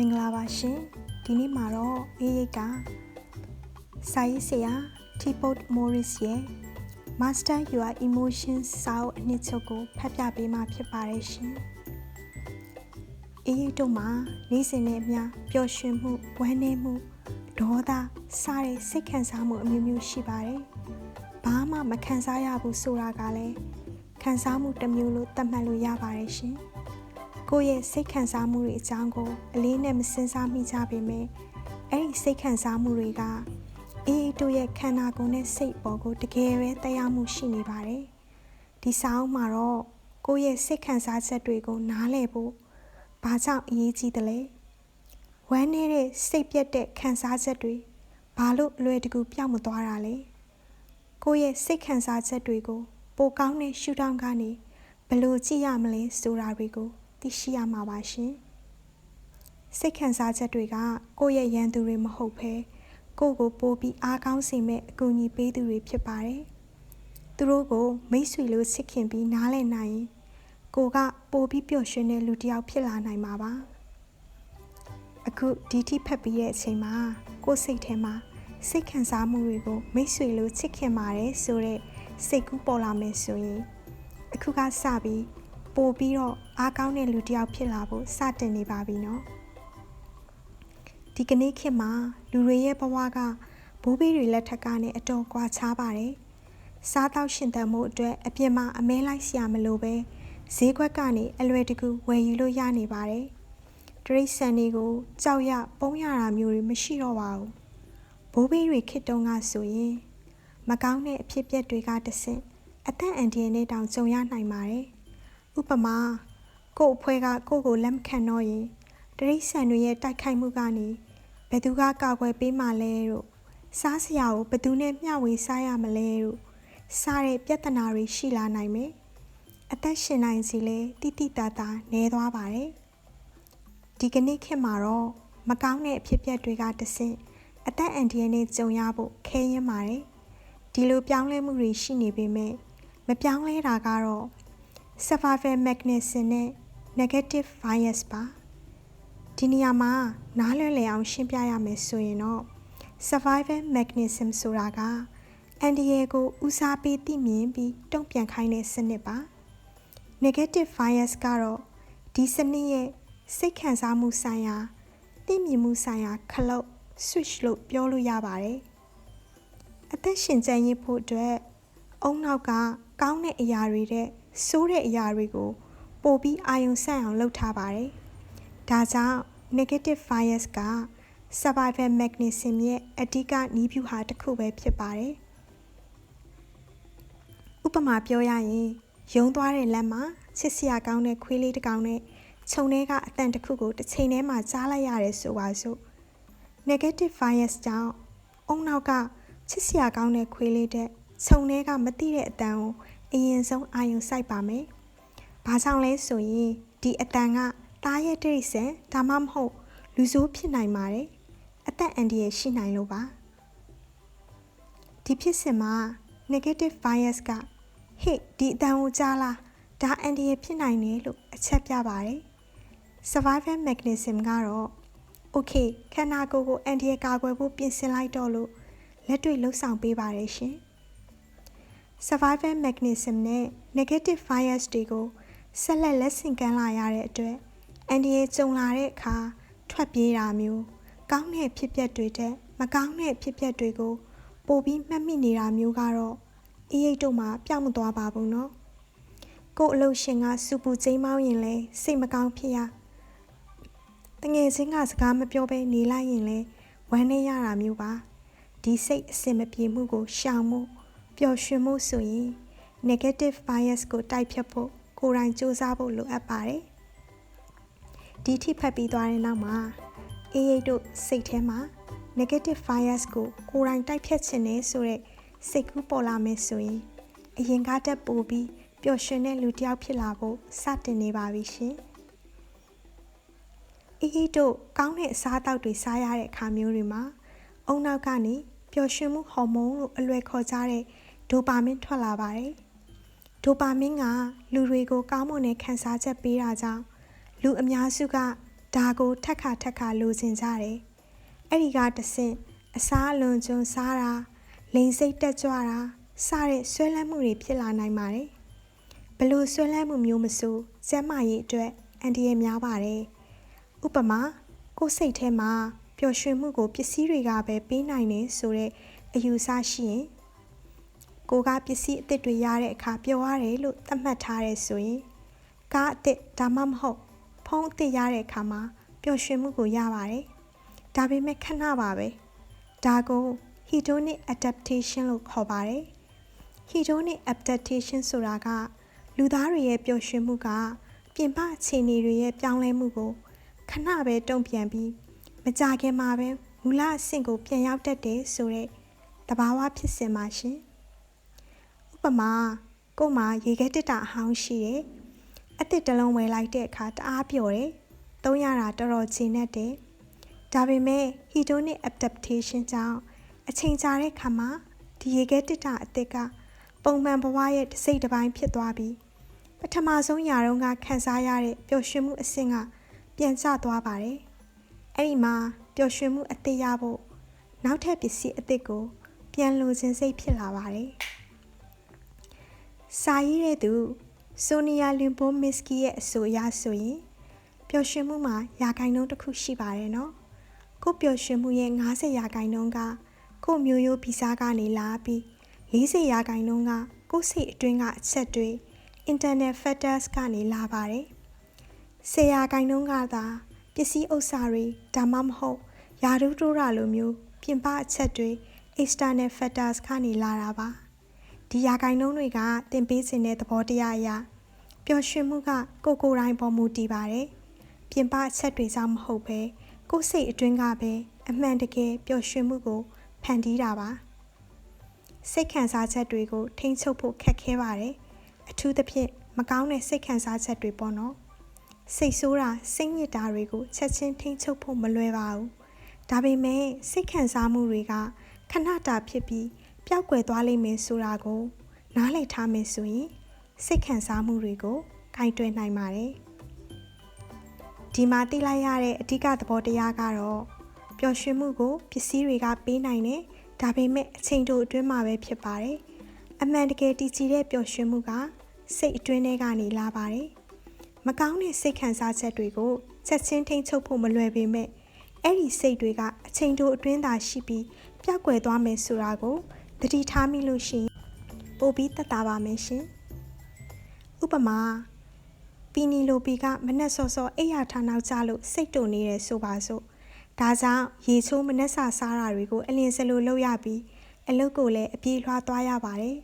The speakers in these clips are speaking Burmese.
မင်္ဂလာပါရှင်ဒီနေ့မှာတော့အေးရိတ်ကစာရေးဆရာ T-Pot Morris ရဲ့ Master Your Emotions စာအုပ်အနှစ်ချုပ်ကိုဖတ်ပြပေးမှာဖြစ်ပါတယ်ရှင်အေးရိတ်တို့မှာနေ့စဉ်နဲ့အမျှပျော်ရွှင်မှုဝမ်းနည်းမှုဒေါသစတဲ့စိတ်ခံစားမှုအမျိုးမျိုးရှိပါတယ်ဘာမှမခံစားရဘူးဆိုတာကလည်းခံစားမှုတစ်မျိုးလို့သတ်မှတ်လို့ရပါတယ်ရှင်။ ကိုယ့်ရဲ့စိတ်ခံစားမှုတွေအကြောင်းကိုအလေးနဲ့မစင်စားမိကြပေမဲ့အဲ့ဒီစိတ်ခံစားမှုတွေကအေးအေးတို့ရဲ့ခန္ဓာကိုယ်နဲ့စိတ်ပေါ်ကိုတကယ်ပဲတရားမှုရှိနေပါတယ်။ဒီစာအုပ်မှာတော့ကိုယ့်ရဲ့စိတ်ခံစားချက်တွေကိုနားလည်ဖို့ဘာကြောင့်အရေးကြီးသလဲ။ဝမ်းနေတဲ့စိတ်ပြတ်တဲ့ခံစားချက်တွေဘာလို့အလွယ်တကူပြောင်းမသွားတာလဲ။ကိုယ့်ရဲ့စိတ်ခံစားချက်တွေကိုပိုကောင်းတဲ့ရှုထောင့်ကနေဘယ်လိုကြည့်ရမလဲဆိုတာတွေကို သိရှိရမှာပါရှင်စိတ်ခံစားချက်တွေက ကိုယ့်ရဲ့ရန်သူတွေမဟုတ်ဘဲကိုယ့်ကိုပိုပြီးအားကောင်းစေမဲ့အကူအညီပေးသူတွေဖြစ်ပါတယ်သူတို့ကိုမိတ်ဆွေလိုချစ်ခင်ပြီးနားလည်နိုင်ရင်ကိုကပိုပြီးပျော်ရွှင်တဲ့လူတစ်ယောက်ဖြစ်လာနိုင်မှာပါအခုဒီထိဖက်ပြီးတဲ့အချိန်မှာကိုယ်စိတ်ထဲမှာစိတ်ခံစားမှုတွေကိုမိတ်ဆွေလိုချစ်ခင်ပါတယ်ဆိုတဲ့စိတ်ကူးပေါ်လာမယ်ဆိုရင်အခုကစပြီး ပို့ပြီးတော့အားကောင်းတဲ့လူတစ်ယောက်ဖြစ်လာဖို့စတင်နေပါပြီနော်ဒီကနေ့ခေတ်မှာလူတွေရဲ့ဘဝကဘိုးဘေးတွေလက်ထက်ကနေအတော်ကွာခြားပါတယ်စားတော့ရှင်သန်မှုအတွက်အပြင်မှာအမဲလိုက်စရာမလိုပဲဈေးခွက်ကနေအလွယ်တကူဝယ်ယူလို့ရနေပါတယ်တရိတ်ဆန်တွေကိုကြောက်ရပုံးရတာမျိုးတွေမရှိတော့ပါဘူးဘိုးဘေးတွေခေတ်တုန်းကဆိုရင်မကောင်းတဲ့အဖြစ်အပျက်တွေကတဆင့်အသက်အန္တရာယ်နဲ့တောင်ကြုံရနိုင်ပါတယ် ဥပမာကို့အဖွဲကကို့ကိုလက်မခံတော့ရင်တရိษံတွေရဲ့တိုက်ခိုက်မှုကနေဘယ်သူကကာကွယ်ပေးမှလဲတို့စားစရာကိုဘယ်သူနဲ့မျှဝေစားရမလဲတို့စားတဲ့ပြဿနာတွေရှိလာနိုင်မယ်အသက်ရှင်နိုင်စီလဲတိတိတသာနဲသွားပါတယ်ဒီကနေ့ခေတ်မှာတော့မကောင်းတဲ့အဖြစ်အပျက်တွေကတဆင့်အသက်အန္တရာယ်နဲ့ကြုံရဖို့ခဲရင်ပါတယ်ဒီလိုပြောင်းလဲမှုတွေရှိနေပေမဲ့မပြောင်းလဲတာကတော့ survival mechanism နဲ့ negative bias ပါဒီနေရာမှာနားလည်လည်အောင်ရှင်းပြရမယ်ဆိုရင်တော့ survival mechanism ဆိုတာကအန်ဒီယေကိုဦးစားပေးသိမြင်ပြီးတုံ့ပြန်ခိုင်းတဲ့စနစ်ပါ negative bias ကတော့ဒီစနစ်ရဲ့စိတ်ခံစားမှုဆိုင်ရာသိမြင်မှုဆိုင်ရာခလုတ် switch လို့ပြောလို့ရပါတယ်အသက်ရှင်ကျန်ရဖို့အတွက်အုံနောက်ကကောင်းတဲ့အရာတွေတဲ့ ဆိုးတဲ့အရာတွေကိုပိုပြီးအာရုံစိုက်အောင်လုပ်ထားပါတယ်။ဒါကြောင့် negative bias က survival mechanism ရဲ့အဓိကနည်းဗျူဟာတစ်ခုပဲဖြစ်ပါတယ်။ဥပမာပြောရရင်ယုံသွားတဲ့လက်မှာချစ်စရာကောင်းတဲ့ခွေးလေးတစ်ကောင်နဲ့ခြုံထဲကအတန်တစ်ခုကိုတစ်ချိန်ထဲမှာကြားလိုက်ရတယ်ဆိုပါစို့ negative bias ကြောင့်အုံနောက်ကချစ်စရာကောင်းတဲ့ခွေးလေးတဲ့ခြုံထဲကမသိတဲ့အတန်ကို အရင်ဆုံးအာယုံစိုက်ပါမယ်။ဘာကြောင့်လဲဆိုရင်ဒီအတန်ကတားရဲ့တိရစ္ဆာန်ဒါမှမဟုတ် လူဆိုးဖြစ်နိုင်ပါတယ်။အသက်အန္တရာယ်ရှိနိုင်လို့ပါ။ဒီဖြစ်စဉ်မှာ negative bias ကဟေ့ဒီအတန်ကိုကြားလားဒါအန္တရာယ်ဖြစ်နိုင်တယ်လို့အချက်ပြပါတယ်။ survival mechanism ကတော့ okay ခန္ဓာကိုယ်ကိုအန္တရာယ်ကာကွယ်ဖို့ပြင်ဆင်လိုက်တော့လို့လက်တွေ့လှုပ်ဆောင်ပေးပါတယ်ရှင်။ survival mechanism နဲ့ negative bias တွေကိုဆက်လက်လက်ဆင့်ကမ်းလာရတဲ့အတွက်အန်ဒီရဲ့ကြုံလာတဲ့အခါထွက်ပြေးတာမျိုးကောင်းတဲ့ဖြစ်ပျက်တွေတဲ့မကောင်းတဲ့ဖြစ်ပျက်တွေကိုပိုပြီးမှတ်မိနေတာမျိုးကတော့အေးရိတ်တို့မှာပြောင်းမသွားပါဘူးနော်ကို့အလုပ်ရှင်ကစူပူကျိမ်းမောင်းရင်လဲစိတ်မကောင်းဖြစ်ရတငယ်ချင်းကစကားမပြောဘဲနေလိုက်ရင်လဲဝမ်းနေရတာမျိုးပါဒီစိတ်အစင်မပြေမှုကိုရှောင်မှု ပျော်ရွှင်မှုဆိုရင် negative bias ကိုတိုက်ဖြတ်ဖို့ကိုယ်တိုင်စူးစမ်းဖို့လိုအပ်ပါတယ်ဒီထိဖတ်ပြီးသွားတဲ့နောက်မှာအေးရိတ်တို့စိတ်ထဲမှာ negative bias ကိုကိုယ်တိုင်တိုက်ဖြတ်ခြင်းနဲ့ဆိုတဲ့စိတ်ကူးပေါ်လာမယ်ဆိုရင်အရင်ကတက်ပိုပြီးပျော်ရွှင်တဲ့လူတစ်ယောက်ဖြစ်လာဖို့စတင်နေပါပြီရှင်အေးရိတ်တို့ကောင်းတဲ့အစားအသောက်တွေစားရတဲ့အခါမျိုးတွေမှာအုံနောက်ကနေပျော်ရွှင်မှုဟော်မုန်းလို့အလွယ်ခေါ်ကြတဲ့ ဒိုပါမင်းထွက်လာပါတယ်။ဒိုပါမင်းကလူတွေကိုကောင်းမွန်တဲ့ခံစားချက်ပေးတာကြောင့်လူအများစုကဒါကိုထက်ခါထက်ခါလိုချင်ကြတယ်အဲ့ဒီကတဆင့်အစားအလွန်ကျွန်းစားတာလိန်စိတ်တက်ကြွတာစတဲ့ဆွဲလန်းမှုတွေဖြစ်လာနိုင်ပါတယ်ဘလို့ဆွဲလန်းမှုမျိုးမဆိုကျမ်းမာရေးအတွက်အန်တီရဲ့များပါတယ်ဥပမာကိုယ်စိတ်ထဲမှာပျော်ရွှင်မှုကိုပစ္စည်းတွေကပဲပေးနိုင်နေဆိုတဲ့အယူဆရှိရင် ကိုကပစ္စည်းအသစ်တွေရတဲ့အခါပျော်ရတယ်လို့သတ်မှတ်ထားတယ်ဆိုရင်ကားအသစ်ဒါမှမဟုတ်ဖုန်းအသစ်ရတဲ့အခါမှာပျော်ရွှင်မှုကိုရပါတယ်ဒါပေမဲ့ခဏပါပဲဒါကို hedonic adaptation လို့ခေါ်ပါတယ် hedonic adaptation ဆိုတာက လူသားတွေရဲ့ပျော်ရွှင်မှုက ပြင်ပအခြေအနေတွေရဲ့ပြောင်းလဲမှုကိုခဏပဲတုံ့ပြန်ပြီးမကြခင်မှာပဲမူလအဆင့်ကိုပြန်ရောက်တတ်တယ်ဆိုတဲ့တဘာဝဖြစ်စဉ်ပါရှင်ဥ ပမာကို့မှာရေခဲတစ်တာအဟောင်းရှိတယ်အသစ်တစ်လုံးဝယ်လိုက်တဲ့အခါတအားပျော်တယ်သုံးရတာတော်တော်ကျဉ်တတ်တယ်ဒါပေမဲ့ hedonic adaptation ကြောင့်အချိန်ကြာတဲ့ခါမှာဒီရေခဲတစ်တာအသစ်ကပုံမှန်ဘဝရဲ့တစ်စိတ်တစ်ပိုင်းဖြစ်သွားပြီးပထမဆုံးຢာတုန်းကခံစားရတဲ့ပျော်ရွှင်မှုအဆင့်ကပြန်ကျသွားပါတယ်။အဲ့ဒီမှာပျော်ရွှင်မှုအသစ်ရဖို့နောက်ထပ်ပစ္စည်းအသစ်ကိုပြန်လိုချင်စိတ်ဖြစ်လာပါတယ်။ စာရေးတဲ့သူဆိုနီယာလင်ဘိုမစ်ကီရဲ့အဆိုအရဆိုရင်ပျော်ရွှင်မှုမှာယာကိုင်နှုန်းတစ်ခုရှိပါတယ်နော်။ကိုပျော်ရွှင်မှုရဲ့90ရာခိုင်နှုန်းကကိုမျိုးရိုးဗီဇာကနေလာပြီး40ရာခိုင်နှုန်းကကိုစိတ်အတွင်းကအချက်တွေ internet factors ကနေလာပါတယ်။ဆရာဂိုင်နှုန်းကသာပစ္စည်းဥစ္စာတွေဒါမှမဟုတ်ယာရုတိုးတာလိုမျိုးပြင်ပအချက်တွေ external factors ကနေလာတာပါ။ ဒီယာဂိုင်နှုန်းတွေကတင်ပေးခြင်းတဲ့သဘောတရားအရပျော်ရွှင်မှုကကိုကိုယ်တိုင်ပေါ်မူတည်ပါတယ်။ပြင်ပအချက်တွေကြောင့်မဟုတ်ပဲကိုယ်စိတ်အတွင်းကပဲအမှန်တကယ်ပျော်ရွှင်မှုကိုဖန်တီးတာပါ။စိတ်ခံစားချက်တွေကိုထိန်းချုပ်ဖို့ခက်ခဲပါတယ်။အထူးသဖြင့်မကောင်းတဲ့စိတ်ခံစားချက်တွေပေါ့နော်စိတ်ဆိုးတာစိတ်ညစ်တာတွေကိုချက်ချင်းထိန်းချုပ်ဖို့မလွယ်ပါဘူးဒါပေမဲ့စိတ်ခံစားမှုတွေကခဏတာဖြစ်ပြီး ပျောက်ကွယ်သွားလိမ့်မယ်ဆိုတာကို နားလည်ထားမယ်ဆိုရင်စိတ်ခံစားမှုတွေကိုဂိုင်တွယ်နိုင်ပါတယ်ဒီမှာသိလိုက်ရတဲ့အဓိကသဘောတရားကတော့ပျော်ရွှင်မှုကိုပစ္စည်းတွေကပေးနိုင်တယ်ဒါပေမဲ့အချိန်တိုအတွင်းမှာပဲဖြစ်ပါတယ်အမှန်တကယ်တည်ကြည်တဲ့ပျော်ရွှင်မှုကစိတ်အတွင်းထဲကနေလာပါတယ်။မကောင်းတဲ့စိတ်ခံစားချက်တွေကိုချက်ချင်းထိန်းချုပ်ဖို့မလွယ်ပေမဲ့အဲ့ဒီစိတ်တွေကအချိန်တိုအတွင်းသာရှိပြီးပျောက်ကွယ်သွားမယ်ဆိုတာကို သတိထားမိလို့ရှိရင်ပိုပြီးသက်သာပါမယ်ရှင်။ဥပမာပီနီလိုပီကမနက်စောစောအိယာထားနောက်ကျလို့စိတ်တုန်နေတယ်ဆိုပါစို့။ဒါကြောင့်ရေချိုးမနက်စာစားတာတွေကိုအလင်းစလိုလုပ်ရပြီးအလုပ်ကိုလည်းအပြေးလွှားသွားရပါတယ်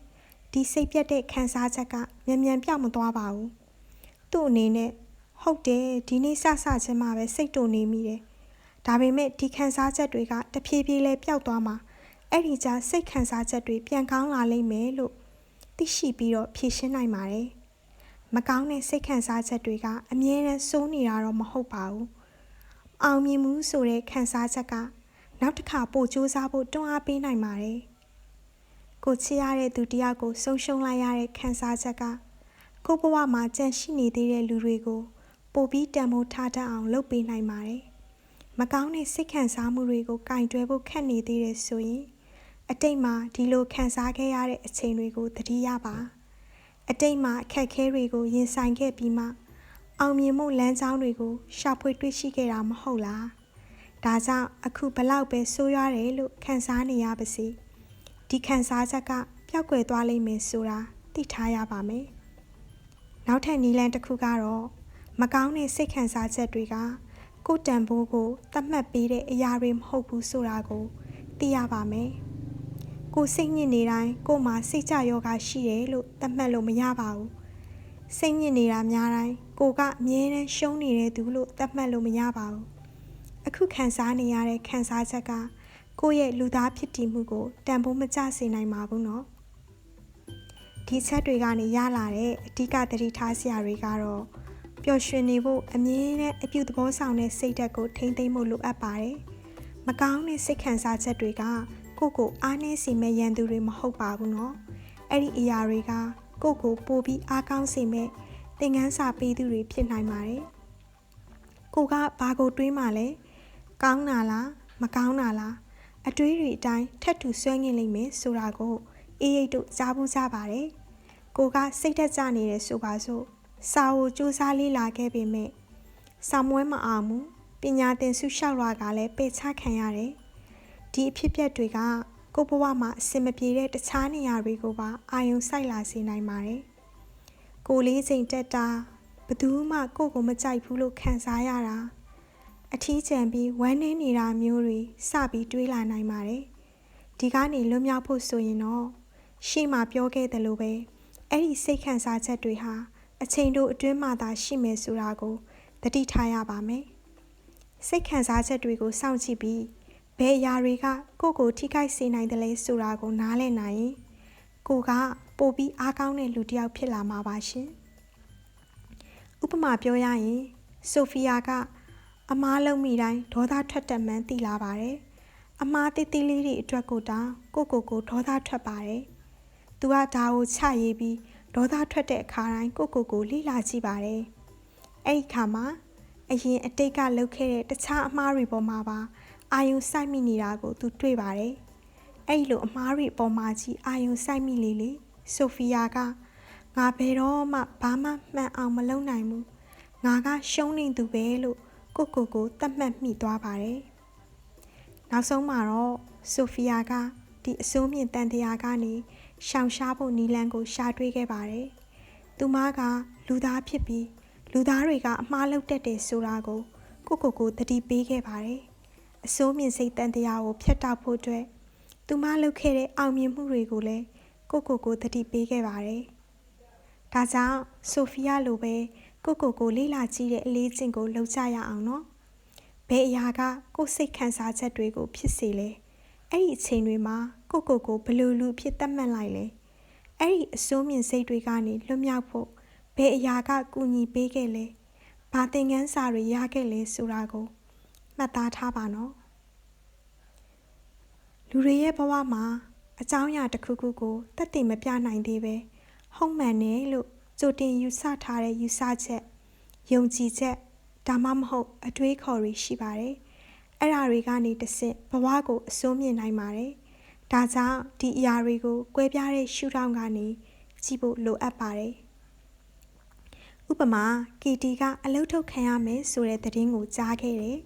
ဒီစိတ်ပြတ်တဲ့ခံစားချက်ကမြန်မြန်ပြောက်မသွားပါဘူးသူ့အနေနဲ့ဟုတ်တယ်ဒီနေ့စစချင်းမှပဲစိတ်တုန်နေမိတယ်ဒါပေမဲ့ဒီခံစားချက်တွေကတဖြည်းဖြည်းလေးပျောက်သွားမှာ အဲ့ဒီကြစိတ်ခံစားချက်တွေပြန်ကောင်းလာလိမ့်မယ်လို့သိရှိပြီးတော့ဖြေရှင်းနိုင်ပါတယ်မကောင်းတဲ့စိတ်ခံစားချက်တွေကအမြဲတမ်းစိုးနေတာတော့မဟုတ်ပါဘူးအောင်မြင်မှုဆိုတဲ့ခံစားချက်ကနောက်တစ်ခါပို့စူးစမ်းဖို့တွန်းအားပေးနိုင်ပါတယ်ကိုချစ်ရတဲ့သူတယောက်ကိုဆုံးရှုံးလိုက်ရတဲ့ခံစားချက်ကကိုဘဝမှာကြန့်ရှိနေသေးတဲ့လူတွေကိုပိုပြီးတန်ဖိုးထားတတ်အောင်လုပ်ပေးနိုင်ပါတယ်။မကောင်းတဲ့စိတ်ခံစားမှုတွေကိုကင်တွယ်ဖို့ခက်နေသေးတယ်ဆိုရင် အတိတ်မှာဒီလိုခံစားခဲ့ရတဲ့အချိန်တွေကိုသတိရပါ။အတိတ်မှာအခက်ခဲတွေကိုရင်ဆိုင်ခဲ့ပြီးမှအောင်မြင်မှုလမ်းကြောင်းတွေကိုရှာဖွေတွေ့ရှိခဲ့တာမဟုတ်လား။ဒါကြောင့်အခုဘလောက်ပဲဆိုးရွားတယ်လို့ခံစားနေရပါစေ။ဒီခံစားချက်ကပျောက်ကွယ်သွားလိမ့်မယ်ဆိုတာသိထားရပါမယ်။နောက်ထပ်နည်းလမ်းတစ်ခုကတော့မကောင်းတဲ့စိတ်ခံစားချက်တွေကကိုယ်တန်ဖိုးကိုသတ်မှတ်ပေးတဲ့အရာတွေမဟုတ်ဘူးဆိုတာကိုသိရပါမယ်။ ကိုစိတ်ညစ်နေတိုင်းကိုမှစိတ်ကြယောဂရှိတယ်လို့သတ်မှတ်လို့မရပါဘူး။စိတ်ညစ်နေတာများတိုင်းကိုကအမြဲတမ်းရှုံးနေတဲ့သူလို့သတ်မှတ်လို့မရပါဘူး။အခုခံစားနေရတဲ့ခံစားချက်ကကိုယ့်ရဲ့လူသားဖြစ်တည်မှုကိုတန်ဖိုးမကျစေနိုင်ပါဘူးနော်ဒီချက်တွေကနေရလာတဲ့အဓိကသတိထားစရာတွေကတော့ပျော်ရွှင်နေဖို့အမြဲတမ်းအပြုသဘောဆောင်တဲ့စိတ်ဓာတ်ကိုထိမ့်သိမ်းဖို့လိုအပ်ပါတယ်မကောင်းတဲ့စိတ်ခံစားချက်တွေက ကိုယ့်ကိုအားနည်းစေမဲ့ရန်သူတွေမဟုတ်ပါဘူးနော်အဲ့ဒီအရာတွေကကိုယ့်ကိုပိုပြီးအားကောင်းစေမဲ့သင်ခန်းစာပေးသူတွေဖြစ်နိုင်ပါတယ်ကိုကဘာကိုတွေးမှလဲကောင်းတာလားမကောင်းတာလားအတွေးတွေအတိုင်းထက်တူဆွဲငင်လိမ့်မယ်ဆိုတာကိုအေးရိတ်တို့ကြားဘူးကြပါတယ်ကိုကစိတ်သက်ကြနေတယ်ဆိုပါစို့စာကိုစူးစမ်းလေ့လာခဲ့ပေမဲ့စာမွဲမအောင်ဘူးပညာသင်ဆုလျှောက်လွှာကလည်းပေချခံရတယ် ဒီအဖြစ်အပျက်တွေကကိုဘဝမှာအစင်မပြေတဲ့တခြားနေရာတွေကိုပါအာယုံစိုက်လာစေနိုင်ပါတယ်ကိုလေးချိန်တက်တာဘသူမှကိုကိုမကြိုက်ဘူးလို့ခံစားရတာအထီးကျန်ပြီးဝမ်းနည်းနေတာမျိုးတွေစပြီးတွေးလာနိုင်ပါတယ်ဒီကနေလွတ်မြောက်ဖို့ဆိုရင်တော့ရှေ့မှာပြောခဲ့တယ်လို့ပဲအဲ့ဒီစိတ်ခံစားချက်တွေဟာအချိန်တို့အတွင်းမှသာရှိမယ်ဆိုတာကိုသတိထားရပါမယ်စိတ်ခံစားချက်တွေကိုစောင့်ကြည့်ပြီး ဘယ်အရာတွေကကိုယ့်ကိုထိခိုက်စေနိုင်တယ်လဲဆိုတာကိုနားလည်နိုင်ရင်ကိုကပိုပြီးအားကောင်းတဲ့လူတစ်ယောက်ဖြစ်လာမှာပါရှင်ဥပမာပြောရရင်ဆိုဖီယာကအမားလုံးမိတိုင်းဒေါသထွက်တတ်မှန်းသိလာပါတယ်အမားတိတိလေးတွေအတွက်ကိုတောင်ကိုကိုကိုဒေါသထွက်ပါတယ်သူကဒါကိုချရေးပြီးဒေါသထွက်တဲ့အခါတိုင်းကိုကိုကိုလိလာကြည့်ပါတယ်အဲ့ဒီခါမှာအရင်အတိတ်ကလုပ်ခဲ့တဲ့တခြားအမားတွေပေါ်မှာပါ အာယုံစိုက်မိနေတာကို သူတွေ့ပါတယ်။အဲ့လိုအမားတွေပေါ်မှာကြီးအာယုံစိုက်မိလေလေဆိုဖီယာကငါဘယ်တော့မှဘာမှမှန်အောင်မလုပ်နိုင်ဘူး။ငါကရှုံးနေသူပဲလို့ကိုကိုကိုသတ်မှတ်မိသွားပါတယ်။နောက်ဆုံးမှာတော့ဆိုဖီယာကဒီအစိုးမြင့်တန်တရားကနေရှောင်ရှားဖို့နီလန်းကိုရှာတွေ့ခဲ့ပါတယ်။သူမကလူသားဖြစ်ပြီးလူသားတွေကအမှားလုပ်တတ်တယ်ဆိုတာကိုကိုကိုကိုသတိပေးခဲ့ပါတယ်။ အစိုးမြင့်စိတ်တန်တရားကိုဖျက်တောက်ဖို့အတွက်သူမလုပ်ခဲ့တဲ့အောင်မြင်မှုတွေကိုလည်းကိုကိုကိုသတိပေးခဲ့ပါတယ်။ဒါကြောင့်ဆိုဖီယာလိုပဲကိုကိုကိုလေးလာကြည့်တဲ့အလေးကျင့်ကိုလုပ်ကြရအောင်နော်။ဘယ်အရာကကိုစိတ်ခံစားချက်တွေကိုဖြစ်စေလဲ။အဲ့ဒီအချိန်တွေမှာကိုကိုကိုဘလို့လူဖြစ်သတ်မှတ်လိုက်လဲ။အဲ့ဒီအစိုးမြင့်စိတ်တွေကနေလွတ်မြောက်ဖို့ဘယ်အရာကကူညီပေးခဲ့လဲ။ဘာသင်ခန်းစာတွေရခဲ့လဲဆိုတာကို မှတ်သားထားပါနော်လူတွေရဲ့ဘဝမှာအကြောင်းအရာတစ်ခုခုကိုတက်တည်မပြနိုင်သေးပဲဟုတ်မှန်တယ်လို့ကြိုတင်ယူဆထားတဲ့ယူဆချက်ယုံကြည်ချက်ဒါမှမဟုတ်အတွေးခေါ်တွေရှိပါတယ်အဲ့ဓာတွေကနေတဆင့်ဘဝကိုအစိုးမြင်နိုင်ပါတယ်ဒါကြောင့်ဒီအရာတွေကိုကွဲပြားတဲ့ရှုထောင့်ကနေကြည့်ဖို့လိုအပ်ပါတယ်ဥပမာကီတီကအလုတ်ထုတ်ခံရမယ်ဆိုတဲ့သတင်းကိုကြားခဲ့တယ်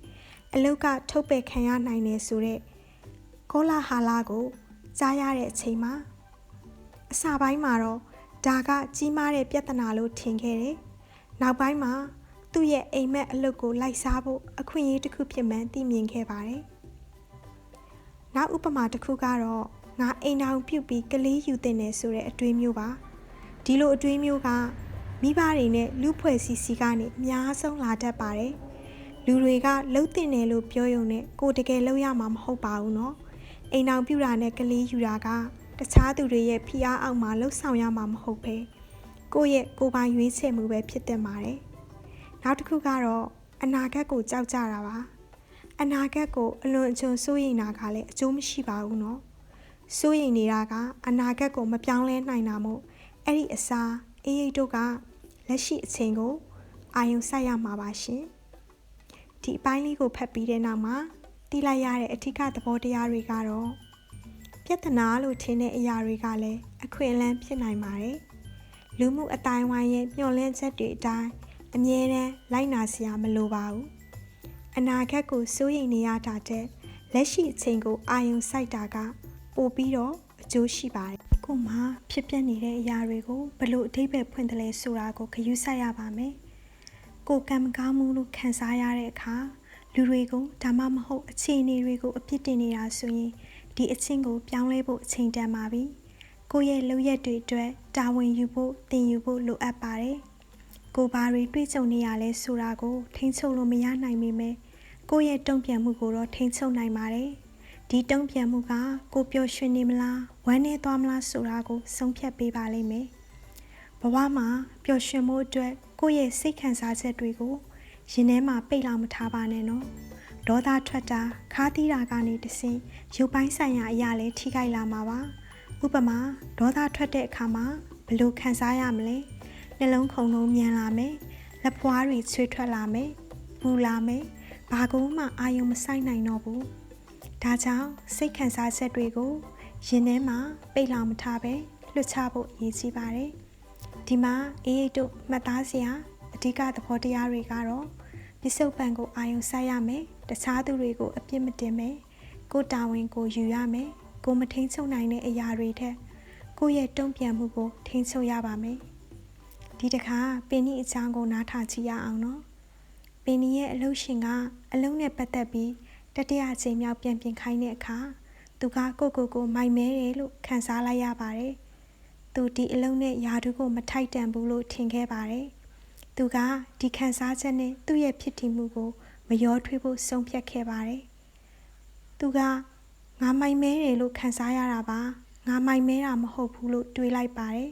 အလုတ်ကထုတ်ပယ်ခံရနိုင်တယ်ဆိုတဲ့ကောလာဟာလာကိုကြားရတဲ့အချိန်မှာအစပိုင်းမှာတော့ဒါကကြီးမားတဲ့ပြဿနာလို့ထင်ခဲ့တယ်။နောက်ပိုင်းမှာသူ့ရဲ့အိမ်မက်အလုပ်ကိုလိုက်စားဖို့အခွင့်အရေးတစ်ခုဖြစ်မှန်းသိမြင်ခဲ့ပါတယ်။နောက်ဥပမာတစ်ခုကတော့ငါအိမ်အောင်ပြုတ်ပြီးကလေးယူတင်နေဆိုတဲ့အတွေးမျိုးပါ။ဒီလိုအတွေးမျိုးကမိဘတွေနဲ့လူဖွဲ့စည်းစီကနေအများဆုံးလာတတ်ပါတယ်။ လူတွေကလှုပ်တင်တယ်လို့ပြောရုံနဲ့ကိုတကယ်လှုပ်ရမှာမဟုတ်ပါဘူးနော်အိမ်အောင်ပြူတာနဲ့ကလေးယူတာကတခြားသူတွေရဲ့ဖိအားအောက်မှာလှုပ်ဆောင်ရမှာမဟုတ်ပဲကိုယ့်ရဲ့ကိုယ်ပိုင်ရွေးချယ်မှုပဲဖြစ်တင်ပါတယ်နောက်တစ်ခုကတော့အနာဂတ်ကိုကြောက်ကြတာပါအနာဂတ်ကိုအလွန်အကျွံစိုးရိမ်တာကလည်းအကျိုးမရှိပါဘူးနော်စိုးရိမ်နေတာကအနာဂတ်ကိုမပြောင်းလဲနိုင်တာမို့အဲ့ဒီအစားအေးရိတ်တို့ကလက်ရှိအချိန်ကိုအာယုံစိုက်ရမှာပါရှင် ဒီအပိုင်းလေးကိုဖတ်ပြီးတဲ့နောက်မှာသိလိုက်ရတဲ့အထူးသဘောတရားတွေကတော့ပြဿနာလို့ထင်တဲ့အရာတွေကလည်းအခွင့်အလမ်းဖြစ်နိုင်ပါတယ်။လူမှုအတိုင်းဝိုင်းရဲ့မျှော်လင့်ချက်တွေအတိုင်းအမြဲတမ်းလိုက်နာစရာမလိုပါဘူး။အနာဂတ်ကိုစိုးရိမ်နေရတာတဲ့လက်ရှိအချိန်ကိုအာရုံစိုက်တာက ပိုပြီးတော့အကျိုးရှိပါတယ်။ကိုမှဖြစ်ပျက်နေတဲ့အရာတွေကိုဘလို့အထိပ္ပယ်ဖွင့်တယ်လဲဆိုတာကိုခရူးဆက်ရပါမယ်။ ကိုကံမကောင်းမှုလို့ခံစားရတဲ့အခါလူတွေကိုဒါမှမဟုတ်အခြေအနေတွေကိုအပြစ်တင်နေတာဆိုရင်ဒီအချင်းကိုပြောင်းလဲဖို့အချိန်တန်ပါပြီ။ကိုရဲ့လုပ်ရက်တွေအတွက်တာဝန်ယူဖို့တင်ယူဖို့လိုအပ်ပါတယ်။ကိုဘာတွေတွေးကြုံနေရလဲဆိုတာကို ထိန်းချုပ်လို့မရနိုင်ပေမဲ့ကိုရဲ့တုံ့ပြန်မှုကိုတော့ထိန်းချုပ်နိုင်ပါတယ်။ဒီတုံ့ပြန်မှုကကိုပျော်ရွှင်နေမလားဝမ်းနည်းသွားမလားဆိုတာကိုဆုံးဖြတ်ပေးပါလိမ့်မယ်။ ဘဝမှာပျော်ရွှင်မှုအတွက်ကိုယ့်ရဲ့စိတ်ခံစားချက်တွေကိုရင်ထဲမှာပိတ်လောက်မထားပါနဲ့နော်ဒေါသထွက်တာခါးသီးတာကနေတဆင့်ရုပ်ပိုင်းဆိုင်ရာအရာလည်းထိခိုက်လာမှာပါဥပမာဒေါသထွက်တဲ့အခါမှာဘယ်လိုခံစားရမလဲနှလုံးခုန်လုံးမြန်လာမယ်လက်ဖွားတွေချွေထွက်လာမယ်ပူလာမယ်ဘာကုန်းမှအာယုံမဆိုင်နိုင်တော့ဘူးဒါကြောင့်စိတ်ခံစားချက်တွေကိုရင်ထဲမှာပိတ်လောင်မထားပဲလွှတ်ချဖို့ရည်ကြီးပါတယ် ဒီမှာအေးအိတ်တို့မှတ်သားစရာအဓိကသဘောတရားတွေကတော့ပစ္စုပန်ကိုအာယုံဆိုင်ရမယ်တခြားသူတွေကိုအပြစ်မတင်မယ်ကိုတာဝန်ကိုယူရမယ်ကိုမထိန်ချုပ်နိုင်တဲ့အရာတွေထက်ကိုယ့်ရဲ့တုံ့ပြန်မှုကိုထိန်ချုပ်ရပါမယ်ဒီတခါပင်ဤအချောင်းကိုနားထောင်ကြည့်ရအောင်နော်ပင်ဤရဲ့အလုပ်ရှင်ကအလုံးနဲ့ပတ်သက်ပြီးတတိယအချိန်မြောက်ပြန်ပြင်ခိုင်းတဲ့အခါသူကကိုကိုကိုမိုက်မဲတယ်လို့ခံစားလိုက်ရပါတယ် သူဒီအလုံးနဲ့ယာတုကိုမထိုက်တန်ဘူးလို့ထင်ခဲ့ပါတယ်သူကဒီခံစားချက်နဲ့သူ့ရဲ့ဖြစ်တည်မှုကိုမရောထွေးဖို့ဆုံးဖြတ်ခဲ့ပါတယ်သူကငါမိုက်မဲတယ်လို့ခံစားရတာပါငါမိုက်မဲတာမဟုတ်ဘူးလို့တွေးလိုက်ပါတယ်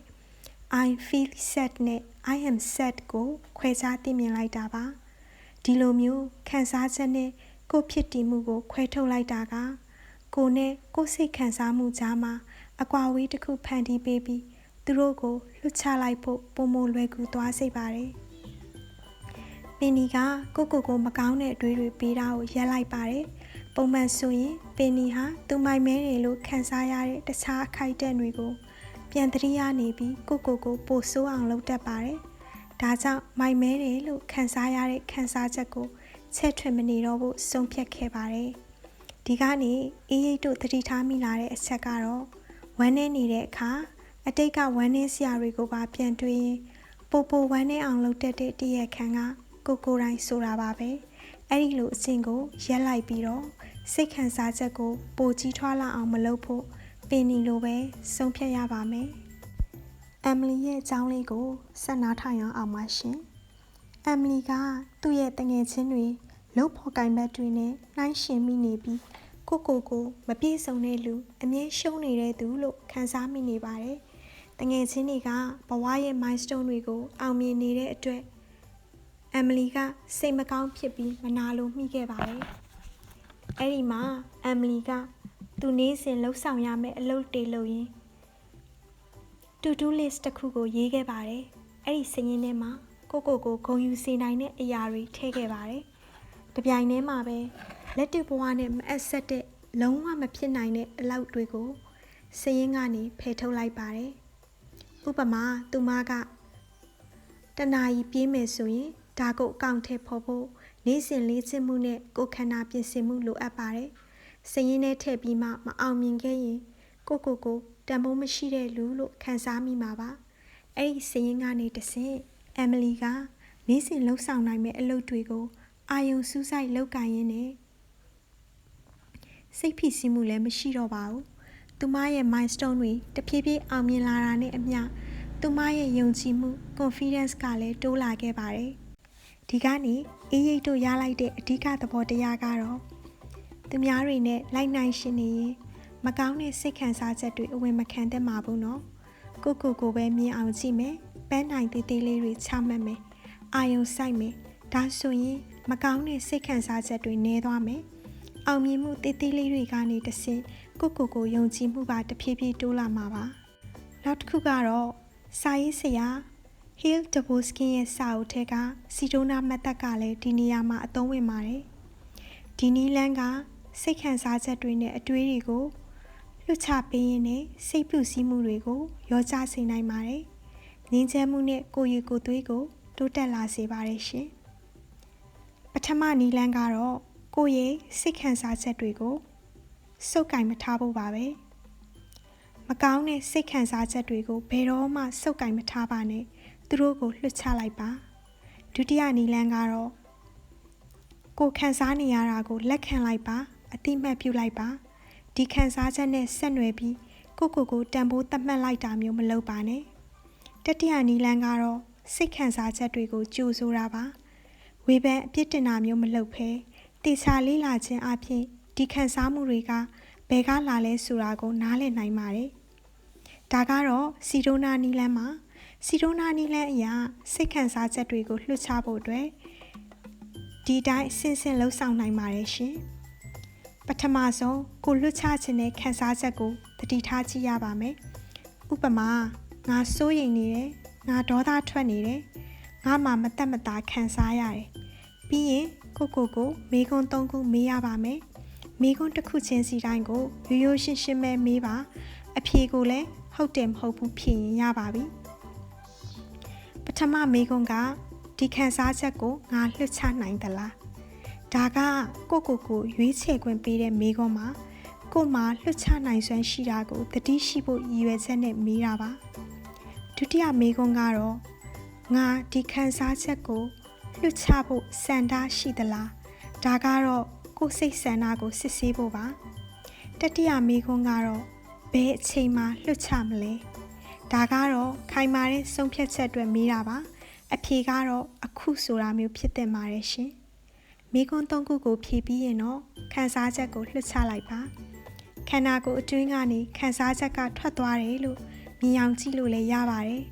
I feel sad နဲ့ I am sad ကိုခွဲခြားသိမြင်လိုက်တာပါဒီလိုမျိုးခံစားချက်နဲ့ကိုဖြစ်တည်မှုကိုခွဲထုတ်လိုက်တာကကိုနဲ့ကိုစိတ်ခံစားမှုကြားမှာ အကွာဝေးတစ်ခုဖန်တီးပေးပြီးသူတို့ကိုလွတ်ချလိုက်ဖို့ပုံမလွယ်ကူသွားစေပါတယ်ပင်နီကကိုကိုကိုမကောင်းတဲ့အတွေးတွေပေးတာကိုရက်လိုက်ပါတယ်ပုံမှန်ဆိုရင်ပင်နီဟာသူမိုက်မဲတယ်လို့ခံစားရတဲ့တခြားအခိုက်အတန့်တွေကိုပြန်တရိယာနေပြီးကိုကိုကိုပိုဆိုးအောင်လုပ်တတ်ပါတယ်။ဒါကြောင့်မိုက်မဲတယ်လို့ခံစားရတဲ့ခံစားချက်ကိုချက်ထွင်မနေတော့ဖို့ဆုံးဖြတ်ခဲ့ပါတယ်။ဒီကနေ့အေးရိတ်တို့သတိထားမိလာတဲ့အချက်ကတော့ ဝမ်းနေနေတဲ့အခါအတိတ်ကဝမ်းနေစရာတွေကိုပါပြန်တွေးရင်ပိုပိုဝမ်းနေအောင်လုပ်တတ်တဲ့တည့်ရခံကကိုကိုတိုင်းဆိုတာပါပဲ။အဲ့ဒီလိုအစဉ်ကိုရက်လိုက်ပြီးတော့စိတ်ခံစားချက်ကိုပိုကြီးထွားလာအောင်မလုပ်ဖို့ပင်နီလိုပဲဆုံးဖြတ်ရပါမယ်။အမ်မလီရဲ့အကြောင်းလေးကိုဆက်နားထောင်ရအောင်ပါရှင်။အမ်မလီကသူ့ရဲ့တငယ်ချင်းတွေလှုပ်ဖော်ကင်ဘတ်တွေနဲ့နှိုင်းရှင်မိနေပြီး ကိုကိုကိုမပြေဆုံးတဲ့လူအမြဲရှုံးနေတဲ့သူလို့ခံစားမိနေပါတယ်။တငယ်ချင်းတွေကဘဝရဲ့ milestone တွေကိုအောင်မြင်နေတဲ့အတွက်အမ်မလီကစိတ်မကောင်းဖြစ်ပြီးမနာလိုမိခဲ့ပါတယ်။အဲ့ဒီမှာအမ်မလီကသူနေ့စဉ်လှုပ်ဆောင်ရမယ့်အလုပ်တွေလုပ်ရင်း to do list တစ်ခုကိုရေးခဲ့ပါတယ်။အဲ့ဒီစာရင်းထဲမှာကိုကိုကိုဂုံယူစေနိုင်တဲ့အရာတွေထည့်ခဲ့ပါတယ်။တပြိုင်တည်းမှာပဲ လက်တွေ့ဘဝနဲ့မအပ်ဆက်တဲ့လုံးဝမဖြစ်နိုင်တဲ့အလုပ်တွေကိုစာရင်းကနေဖယ်ထုတ်လိုက်ပါတယ်။ဥပမာသူမကတနာရီပြေးမယ်ဆိုရင်ဒါကိုအကောင့်ထဲပေါ်ဖို့နေ့စဉ်လေးစစ်မှုနဲ့ကိုခန္ဓာပြင်ဆင်မှုလိုအပ်ပါတယ်။စရင်နဲ့ထည့်ပြီးမှမအောင်မြင်ခဲ့ရင်ကိုကိုကိုတန်ဖိုးမရှိတဲ့လူလို့ခံစားမိမှာပါအဲ့ဒီစရင်ကနေတဆင့်အမ်မလီကနေ့စဉ်လှုပ်ဆောင်နိုင်မဲ့အလုပ်တွေကိုအာယုံစူးစိုက်လုပ်ကိုင်ရင်းနဲ့ စိတ်ဖိစီးမှုလည်းမရှိတော့ပါဘူးသူမရဲ့ milestone တွေတဖြည်းဖြည်းအောင်မြင်လာတာနဲ့အမျှသူမရဲ့ယုံကြည်မှု confidence ကလည်းတိုးလာခဲ့ပါတယ်ဒီကနေ့အေးရိတ်တို့ရလိုက်တဲ့အဓိကသဘောတရားကတော့သူများတွေနဲ့လိုက်နိုင်ရှင်နေရင်မကောင်းတဲ့စိတ်ခံစားချက်တွေအဝင်မခံတတ်မှာဘူးနော်ကိုကိုကိုပဲမြင်အောင်ကြည့်မယ်ပန်းနိုင်သေးသေးလေးတွေချမှတ်မယ်အာယုံဆိုင်မယ်ဒါဆိုရင်မကောင်းတဲ့စိတ်ခံစားချက်တွေနည်းသွားမယ် အောင်မြင်မှုသေးသေးလေးတွေကနေတဆင့်ကိုကိုကိုယုံကြည်မှုပါတဖြည်းဖြည်းတိုးလာမှာပါနောက်တစ်ခုကတော့စာရေးဆရာ Hill Deboskin ရဲ့စာအုပ်ထဲကစီတိုနာမတ်တက်ကလည်းဒီနေရာမှာအသုံးဝင်ပါတယ်ဒီနီလန်းကစိတ်ခံစားချက်တွေနဲ့အတွေးတွေကိုလွတ်ချပေးရင်းနဲ့စိတ်ပြုစည်းမှုတွေကိုရောကြစေနိုင်ပါတယ်။ငြင်းချမ်းမှုနဲ့ကိုယ်ရည်ကိုယ်သွေးကိုတိုးတက်လာစေပါတယ်ရှင်။ပထမနီလန်းကတော့ ကိုယ့်ရဲ့စိတ်ခံစားချက်တွေကိုစုပ်ကင်မထားဖို့ပါပဲ။မကောင်းတဲ့စိတ်ခံစားချက်တွေကိုဘယ်တော့မှစုပ်ကင်မထားပါနဲ့။သူတို့ကိုလွှတ်ချလိုက်ပါ။ဒုတိယနီလန်းကတော့ကိုခံစားနေရတာကိုလက်ခံလိုက်ပါအတိမတ်ပြုလိုက်ပါဒီခံစားချက်နဲ့ဆက်နွယ်ပြီးကိုကိုကိုတန်ဖိုးသတ်မှတ်လိုက်တာမျိုးမလုပ်ပါနဲ့တတိယနီလန်းကတော့စိတ်ခံစားချက်တွေကိုကြိုဆိုတာပါဝေဖန်အပြစ်တင်တာမျိုးမလုပ်ဘဲ တေချာလေးလာခြင်းအပြင်ဒီခံစားမှုတွေကဘယ်ကလာလဲဆိုတာကို နားလည်နိုင်ပါတယ်ဒါကတော့စီဒိုနာနီလန်းမှာစီဒိုနာနီလန်းအရာစိတ်ခံစားချက်တွေကိုလွှတ်ချဖို့အတွက်ဒီတိုင်းဆင်ဆင်လှုပ်ဆောင်နိုင်ပါတယ်ရှင်။ပထမဆုံးကိုလွတ်ချခြင်းနဲ့ခံစားချက်ကိုတတိထားကြည့်ရပါမယ်။ဥပမာငါစိုးရိမ်နေတယ်ငါဒေါသထွက်နေတယ်ငါမှမတက်မတာခံစားရတယ်ပြီးရင် ကိုကိုကိုမေကွန်း၃ခုမေးရပါမယ်မေကွန်းတစ်ခုချင်းစီတိုင်းကိုရိုးရိုးရှင်းရှင်းပဲမေးပါ အဖြေကိုလည်းဟုတ်တယ်မဟုတ်ဘူးဖြေရင်ရပါပြီပထမမေကွန်းကဒီခန်းစားချက်ကိုငါလွှတ်ချနိုင်သလားဒါကကိုကိုကိုရွေးချယ်ခွင့်ပေးတဲ့မေကွန်းမှာကိုမှလွှတ်ချနိုင်စွမ်းရှိတာကိုသတိရှိဖို့ရည်ရွယ်ချက်နဲ့မေးတာပါဒုတိယမေကွန်းကတော့ငါဒီခန်းစားချက်ကို လွတ်ချဖို့စန္ဒရှိသလားဒါကတော့ကိုယ်စိတ်ဆန္ဒကိုစစ်ဆေးဖို့ပါတတိယမိခွန်းကတော့ဘယ်အချိန်မှလွတ်ချမလဲဒါကတော့ခိုင်မာတဲ့ဆုံးဖြတ်ချက်အတွက်မေးတာပါအဖြေကတော့အခုဆိုတာမျိုးဖြစ်တဲ့မှာရရှင်မိခွန်း၃ခုကိုဖြည့်ပြီးရင်တော့ခန်းစားချက်ကိုလွတ်ချလိုက်ပါခန္ဓာကိုယ်အတွင်းကနေခန်းစားချက်ကထွက်သွားတယ်လို့မြင်အောင်ကြည့်လို့လည်းရပါတယ်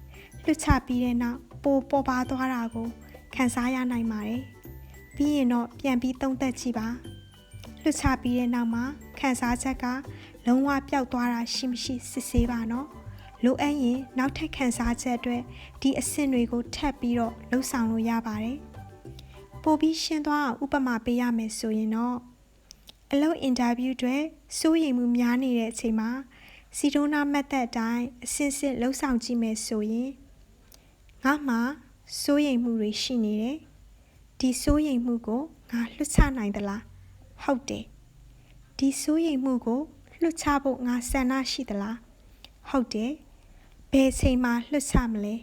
လွတ်ချပြီးတဲ့နောက်ပိုပေါ်ပါသွားတာကို ခံစားရနိုင်ပါတယ်။ပြီးရင်တော့ပြန်ပြီးသုံးသက်ကြည့်ပါ။လွတ်ချပြီးတဲ့နောက်မှာခံစားချက်ကလုံးဝပျောက်သွားတာရှိမရှိစစ်ဆေးပါနော်။လိုအပ်ရင်နောက်ထပ်ခံစားချက်အတွက်ဒီအဆင့်တွေကိုထပ်ပြီးတော့လှုပ်ဆောင်လို့ရပါတယ်။ပို့ပြီးရှင်းသွားအောင်ဥပမာပေးရမယ်ဆိုရင်တော့အလုပ်အင်တာဗျူးတွေစိုးရိမ်မှုများနေတဲ့အချိန်မှာစီတိုနာမက်သက်အတိုင်းအစစ်စစ်လှုပ်ဆောင်ကြည့်မယ်ဆိုရင်ငါမှ စိုးရိမ်မှုတွေရှိနေတယ်ဒီစိုးရိမ်မှုကိုငါလွတ်ချနိုင်သလားဟုတ်တယ်ဒီစိုးရိမ်မှုကိုလွတ်ချဖို့ငါဆန္ဒရှိသလားဟုတ်တယ်ဘယ်ချိန်မှလွတ်ချမလဲ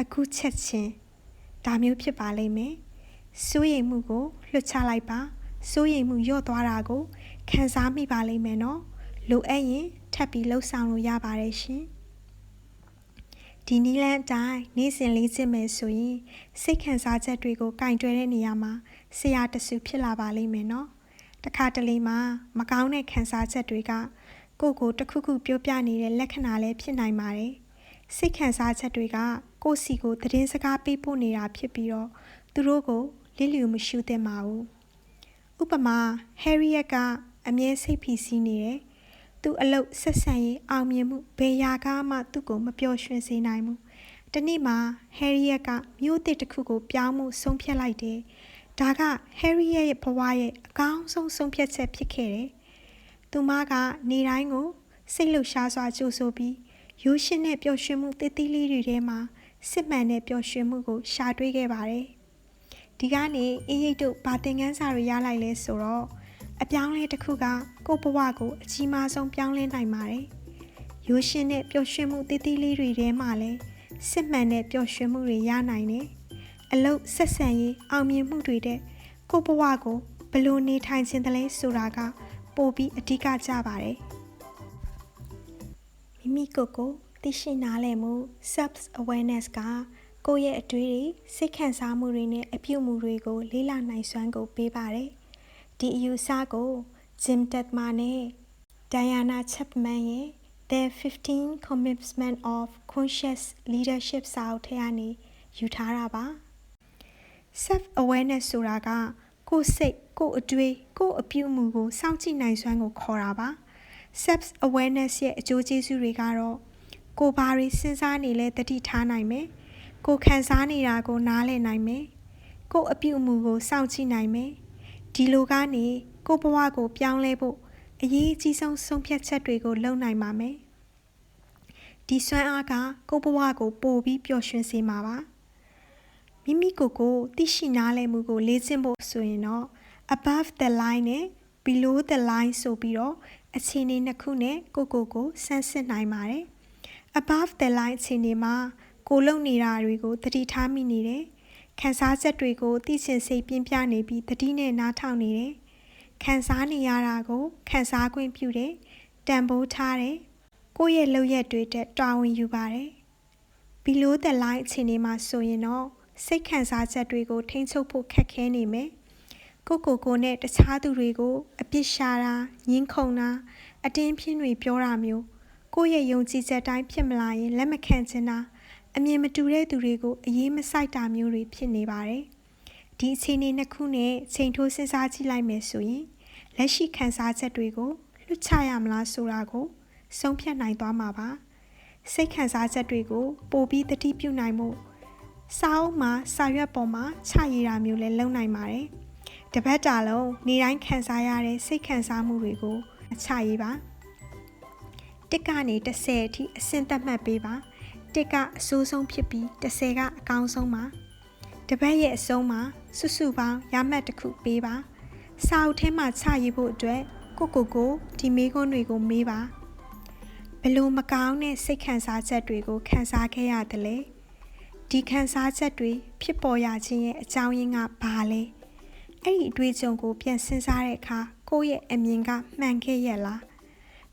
အခုချက်ချင်းဒါမျိုးဖြစ်ပါလိမ့်မယ်စိုးရိမ်မှုကိုလွတ်ချလိုက်ပါစိုးရိမ်မှုညော့သွားတာကိုခံစားမိပါလိမ့်မယ်နော်လိုအပ်ရင်ထပ်ပြီးလှုပ်ဆောင်လို့ရပါတယ်ရှင် ဒီနီလန်အတိုင်းနေ့စဉ်လေးစစ်မယ်ဆိုရင်စိတ်ခံစားချက်တွေကိုကင်တွယ်တဲ့နေရာမှာဆရာတဆူဖြစ်လာပါလိမ့်မယ်နော်တခါတလေမှာမကောင်းတဲ့ခံစားချက်တွေကကိုယ့်ကိုတခုခုပြောပြနေတဲ့လက္ခဏာလည်းဖြစ်နိုင်ပါတယ်စိတ်ခံစားချက်တွေကကိုယ့်စီကိုသတင်းစကားပေးပို့နေတာဖြစ်ပြီးတော့သူတို့ကိုလစ်လျူမရှုသင့်ပါဘူးဥပမာဟယ်ရီယက်ကအမြဲစိတ်ဖိစီးနေတယ် သူအလုတ်ဆက်ဆံရေးအောင်မြင်မှုဘယ်ရာကမှသူ့ကိုမပျော်ရွှင်စေနိုင်ဘူး။တနေ့မှာဟယ်ရီယက်ကမြို့သစ်တစ်ခုကိုပြောင်းမှုဆုံးဖြတ်လိုက်တယ်။ဒါကဟယ်ရီယက်ရဲ့ဘဝရဲ့အကောင်းဆုံးဆုံးဖြတ်ချက်ဖြစ်ခဲ့တယ်။သူမကနေတိုင်းကိုစိတ်လှုပ်ရှားစွာကြိုးဆိုပြီးရိုးရှင်းတဲ့ပျော်ရွှင်မှုတည်တည်လေးတွေထဲမှာစစ်မှန်တဲ့ပျော်ရွှင်မှုကိုရှာတွေ့ခဲ့ပါတယ်။ဒီကနေ့အင်းရိတ်တို့ဗာသင်ခန်းစာတွေရလိုက်လဲဆိုတော့ အပြောင်းလဲတစ်ခုကကိုယ့်ဘဝကိုအကြီးမားဆုံးပြောင်းလဲနိုင်ပါတယ်။ရိုးရှင်းတဲ့ပျော်ရွှင်မှုတည်တည်လေးတွေထဲမှာလည်းစစ်မှန်တဲ့ပျော်ရွှင်မှုတွေရနိုင်တယ်။အလုတ်ဆက်ဆံရေးအောင်မြင်မှုတွေတဲ့ကိုယ့်ဘဝကိုဘယ်လိုနေထိုင်ခြင်းတလဲဆိုတာက ပိုပြီးအဓိကကျပါတယ်။မိမိကိုယ်ကိုသိရှိနားလည်မှု self awareness ကကိုယ့်ရဲ့အတွေ့အထိစိတ်ခံစားမှုတွေနဲ့အပြုအမူတွေကိုလေးလာနိုင်စွမ်းကိုပေးပါတယ်။ ဒီအယူဆကို Jim Tatma နဲ့ Diana Chapman ရဲ့ The 15 Commitment of Conscious Leadership စာအုပ်ထဲကနေယူထားတာပါ Self awareness ဆိုတာကကိုယ်စိတ်ကိုယ်အတွေ့ကိုယ်အပြုအမူကိုစောင့်ကြည့်နိုင်စွမ်းကိုခေါ်တာပါ Self awareness ရဲ့အကျိုးကျေးဇူးတွေကတော့ကိုဘာတွေစဉ်းစားနေလဲတတိထားနိုင်မယ်ကိုခံစားနေတာကိုနားလည်နိုင်မယ်ကိုအပြုအမူကိုစောင့်ကြည့်နိုင်မယ် ဒီလိုကနေကိုဘဝကိုပြောင်းလဲဖို့အရေးအကြီးဆုံးဆုံးဖြတ်ချက်တွေကိုလုပ်နိုင်ပါမယ်ဒီစွမ်းအားကကိုဘဝကိုပိုပြီးပျော်ရွှင်စေမှာပါမိမိကိုယ်ကိုသိရှိနားလည်မှုကိုလေ့ကျင့်ဖို့ဆိုရင်တော့ above the line နဲ့ below the line ဆိုပြီးတော့အခြေအနေနှစ်ခုနဲ့ကိုကိုကိုဆန်းစစ်နိုင်ပါတယ် above the line အခြေအနေမှာကိုလုံနေတာတွေကိုသတိထားမိနေတယ် ခံစားချက်တွေကိုသိချင်စိတ်ပြင်းပြနေပြီးတတိနဲ့နားထောင်နေတယ်။ခံစားနေရတာကိုခံစားခွင့်ပြုတယ်။တန်ဖိုးထားတယ်။ကိုယ့်ရဲ့လုပ်ရက်တွေတက်တာဝန်ယူပါတယ်။ below the line အခြေအနေမှာဆိုရင်တော့စိတ်ခံစားချက်တွေကိုထိန်းချုပ်ဖို့ခက်ခဲနေမယ်။ကိုကိုကိုနဲ့တခြားသူတွေကိုအပြစ်ရှာတာညှင်းခုန်တာအတင်းပြင်းတွေပြောတာမျိုးကိုယ့်ရဲ့ယုံကြည်ချက်တိုင်းဖြစ်မလာရင်လက်မခံချင်တာ အမြင်မတူတဲ့သူတွေကိုအရေးမစိုက်တာမျိုးတွေဖြစ်နေပါတယ်။ဒီအခြေအနေနှစ်ခုနဲ့ချိန်ထိုးစဉ်းစားကြည့်လိုက်မယ်ဆိုရင်လက်ရှိခံစားချက်တွေကိုလွတ်ချရမလားဆိုတာကိုဆုံးဖြတ်နိုင်သွားမှာပါ။စိတ်ခံစားချက်တွေကိုပိုပြီးတတိပြုနိုင်မှုစာအုပ်မှာစာရွက်ပေါ်မှာချရည်တာမျိုးလည်းလုပ်နိုင်ပါတယ်။တပတ်တာလုံးနေတိုင်းခံစားရတဲ့စိတ်ခံစားမှုတွေကိုချရည်ပါ။တစ်ကနေ30အထိအဆင့်သက်မှတ်ပေးပါ။ တစ်ကအဆိုးဆုံးဖြစ်ပြီး30ကအကောင်းဆုံးပါ။တပတ်ရဲ့အဆုံးမှာစုစုပေါင်းရမှတ်တစ်ခုပေးပါ။စာအုပ်ထဲမှာချရည်ဖို့အတွက်ကိုကိုကိုဒီမေးခွန်းတွေကိုမေးပါ။ဘလို့မကောင်းတဲ့စိတ်ခံစားချက်တွေကိုခံစားခဲ့ရတယ်လဲ။ဒီခံစားချက်တွေဖြစ်ပေါ်ရခြင်းရဲ့အကြောင်းရင်းကဘာလဲအဲ့ဒီအတွေ့အကြုံကိုပြန်စဉ်းစားတဲ့အခါကိုယ့်ရဲ့အမြင်ကမှန်ခဲ့ရဲ့လား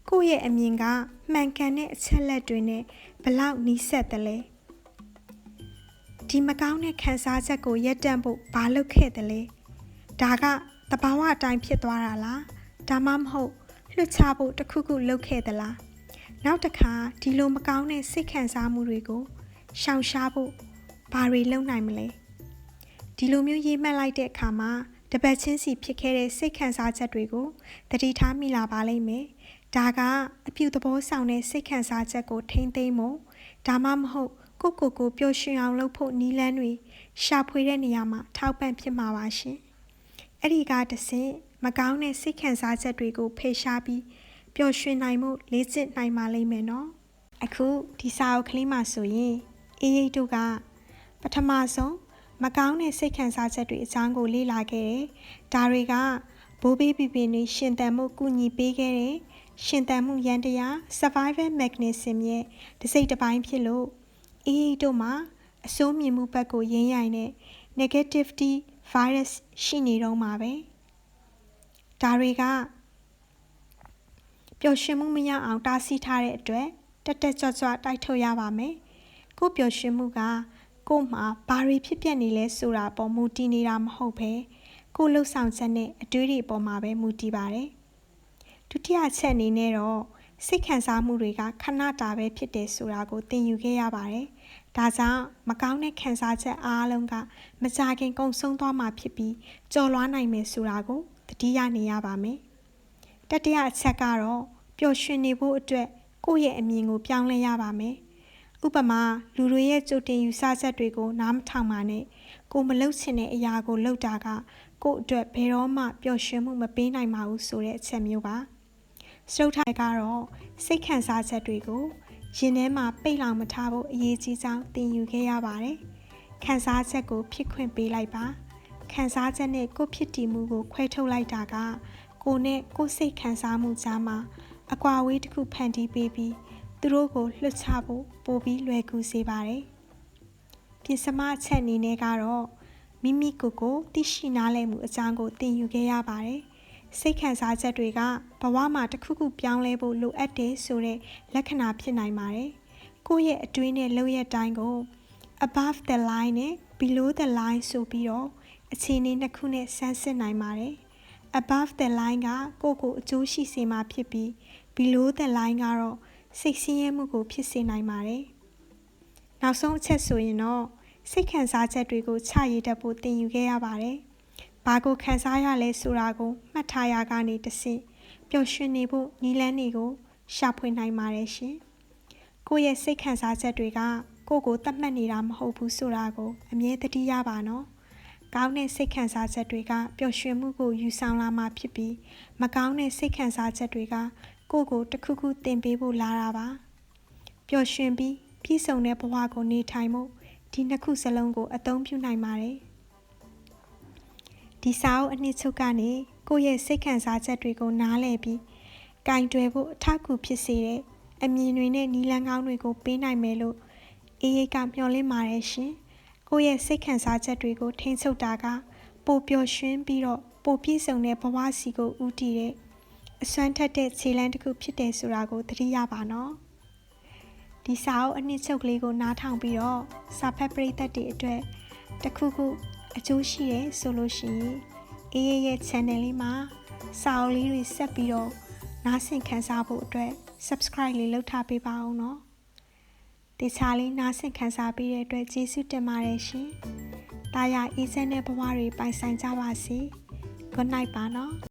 ကိုယ့်ရဲ့အမြင်ကမှန်ကန်တဲ့အချက်လက်တွေနဲ့ဘလောက်နီးစပ်တယ်လဲဒီမကောင်းတဲ့ခံစားချက်ကိုရက်တန့်ဖို့ဘာလုပ်ခဲ့တယ်လဲဒါကတဘာဝအတိုင်းဖြစ်သွားတာလားဒါမှမဟုတ်လွတ်ချဖို့တခုခုလုပ်ခဲ့သလားနောက်တစ်ခါဒီလိုမကောင်းတဲ့စိတ်ခံစားမှုတွေကိုရှောင်ရှားဖို့ဘာတွေလုပ်နိုင်မလဲဒီလိုမျိုးရေးမှတ်လိုက်တဲ့အခါမှာတပတ်ချင်းစီဖြစ်ခဲ့တဲ့စိတ်ခံစားချက်တွေကိုတတိထားမိလာပါလိမ့်မယ်ဒါကအပြူသဘောဆောင်တဲ့စိတ်ခံစားချက်ကိုထိမ့်သိမ်းဖို့ဒါမှမဟုတ်ကိုကိုကိုပျော်ရွှင်အောင်လုပ်ဖို့နီးလန်းတွေရှာဖွေတဲ့နေရာမှာထောက်ပံ့ဖြစ်မှာပါရှင်အဲ့ဒီကတဆင့်မကောင်းတဲ့စိတ်ခံစားချက်တွေကိုဖေရှားပြီးပျော်ရွှင်နိုင်မှုလေ့ကျင့်နိုင်ပါလိမ့်မယ်နော်အခုဒီစာအုပ်ကလေးမှာဆိုရင်အေးရိတ်တို့ကပထမဆုံးမကောင်းတဲ့စိတ်ခံစားချက်တွေအကြောင်းကိုလေ့လာခဲ့တယ်။ဒါတွေကဘိုးဘေးပီပင်တွေရှင်သန်မှုကူညီပေးခဲ့တဲ့ ရှင်သန်မှုရန်တရား survival mechanism ရဲ့တစ်စိတ်တစ်ပိုင်းဖြစ်လို့အေးရိတ်တို့မှာအဆိုးမြင်မှုဘက်ကိုရင်းရိုင်တဲ့ negativity virus ရှိနေတော့မှာပဲ။ဒါတွေကပျော်ရွှင်မှုမရအောင်တားဆီးထားတဲ့အတွက်တက်တက်ကြွကြွတိုက်ထုတ်ရပါမယ်။ကိုပျော်ရွှင်မှုကကို့မှာဘာတွေဖြစ်ပျက်နေလဲဆိုတာပေါ်မူတည်နေတာမဟုတ်ဘဲကိုလှုပ်ဆောင်ချက်နဲ့အတွေးတွေပေါ်မှာပဲမူတည်ပါတယ် ဒုတိယချက်အနေနဲ့တော့စိတ်ခံစားမှုတွေကခဏတာပဲဖြစ်တယ်ဆိုတာကိုသင်ယူခဲ့ရပါတယ်ဒါကြောင့်မကောင်းတဲ့ခံစားချက်အားလုံးကမကြခင်ကုန်ဆုံးသွားမှာဖြစ်ပြီးကြော်လွားနိုင်မယ်ဆိုတာကိုသတိရနေရပါမယ်တတိယအချက်ကတော့ပျော်ရွှင်နေဖို့အတွက်ကိုယ့်ရဲ့အမြင်ကိုပြောင်းလဲရပါမယ်ဥပမာလူတွေရဲ့ကြိုတင်ယူဆချက်တွေကိုနားမထောင်ပါနဲ့ကိုမလုပ်ချင်တဲ့အရာကိုလုပ်တာကကို့အတွက်ဘယ်တော့မှပျော်ရွှင်မှုမပေးနိုင်ပါဘူးဆိုတဲ့အချက်မျိုးပါ စတုထိုင်ကတော့စိတ်ခံစားချက်တွေကိုရင်ထဲမှာပိတ်လောင်မထားဖို့အရေးကြီးကြောင်းသင်ယူခဲ့ရပါတယ်ခံစားချက်ကိုဖြစ်ခွင့်ပေးလိုက်ပါခံစားချက်နဲ့ကိုဖြစ်တည်မှုကိုခွဲထုတ်လိုက်တာကကိုနဲ့ကိုစိတ်ခံစားမှုကြားမှာအကွာအဝေးတစ်ခုဖန်တီးပေးပြီးသူတို့ကိုလွှတ်ချဖို့ပိုပြီးလွယ်ကူစေပါတယ်။ပြင်စမအချက်အနေနဲ့ကတော့မိမိကိုယ်ကိုသိရှိနားလည်မှုအကြောင်းကိုသင်ယူခဲ့ရပါတယ်။ စိတ်ခံစားချက်တွေကဘဝမှာတစ်ခုခုပြောင်းလဲဖို့လိုအပ်တယ်ဆိုတဲ့လက္ခဏာဖြစ်နိုင်ပါတယ်။ကိုယ့်ရဲ့အတွင်းနဲ့လုပ်ရတိုင်းကို above the line နဲ့ below the line ဆိုပြီးတော့အခြေအနေနှစ်ခုနဲ့ဆန်းစစ်နိုင်ပါတယ်။ above the line ကကိုယ့်ကိုအကျိုးရှိစေမှာဖြစ်ပြီး below the line ကတော့စိတ်ဆင်းရဲမှုကိုဖြစ်စေနိုင်ပါတယ်။နောက်ဆုံးအချက်ဆိုရင်တော့စိတ်ခံစားချက်တွေကိုချရည်တတ်ဖို့သင်ယူခဲ့ရပါတယ်။ ဘာကိုခံစားရလဲဆိုတာကိုမှတ်ထားရကနေတဆင့်ပျော်ရွှင်နေဖို့နီလန်းတွေကိုရှာဖွေနိုင်ပါတယ်ရှင်။ကိုယ့်ရဲ့စိတ်ခံစားချက်တွေကကိုယ့်ကိုတတ်မှတ်နေတာမဟုတ်ဘူးဆိုတာကိုအမြဲတတိရပါနော်။ကောင်းတဲ့စိတ်ခံစားချက်တွေကပျော်ရွှင်မှုကိုယူဆောင်လာမှဖြစ်ပြီးမကောင်းတဲ့စိတ်ခံစားချက်တွေကကိုကိုတခုခုတင်ပေးဖို့လာတာပါပျော်ရွှင်ပြီးပြည့်စုံတဲ့ဘဝကိုနေထိုင်မှုဒီနှစ်ခုစလုံးကိုအသုံးပြုနိုင်ပါတယ် ဒီစာအုပ်အနှစ်ချုပ်ကနေကိုယ့်ရဲ့စိတ်ခံစားချက်တွေကိုနားလည်ပြီးကင်တွယ်ဖို့အထောက်အကူဖြစ်စေတဲ့အမြင်တွေနဲ့နီလန်းကောင်းတွေကိုပေးနိုင်မယ်လို့အေးရိတ်ကမျှော်လင့်ပါတယ်ရှင်ကိုယ့်ရဲ့စိတ်ခံစားချက်တွေကိုထိန်းချုပ်တာကပိုပျော်ရွှင်ပြီးတော့ပိုပြည့်စုံတဲ့ဘဝစီကိုဦးတည်တဲ့အစွမ်းထက်တဲ့ခြေလမ်းတစ်ခုဖြစ်တယ်ဆိုတာကိုသတိရပါနော်ဒီစာအုပ်အနှစ်ချုပ်ကလေးကိုနားထောင်ပြီးတော့စာဖတ်ပရိသတ်တွေအတွက်တခုခု အကျိုးရှိရဲဆိုလို့ရှိရင်အေးရဲ့ channel လေးမှာစာအုပ်လေးတွေဆက်ပြီးတော့နားဆင်ခံစားဖို့အတွက် subscribe လေးလုပ်ထားပေးပါအောင်နော်တေချာလေးနားဆင်ခံစားပေးတဲ့အတွက်ကျေးဇူးတင်ပါတယ်ရှင်။တာယာအေးစဲတဲ့ဘဝတွေပိုင်ဆိုင်ကြပါစေ။ Good night ပါနော်။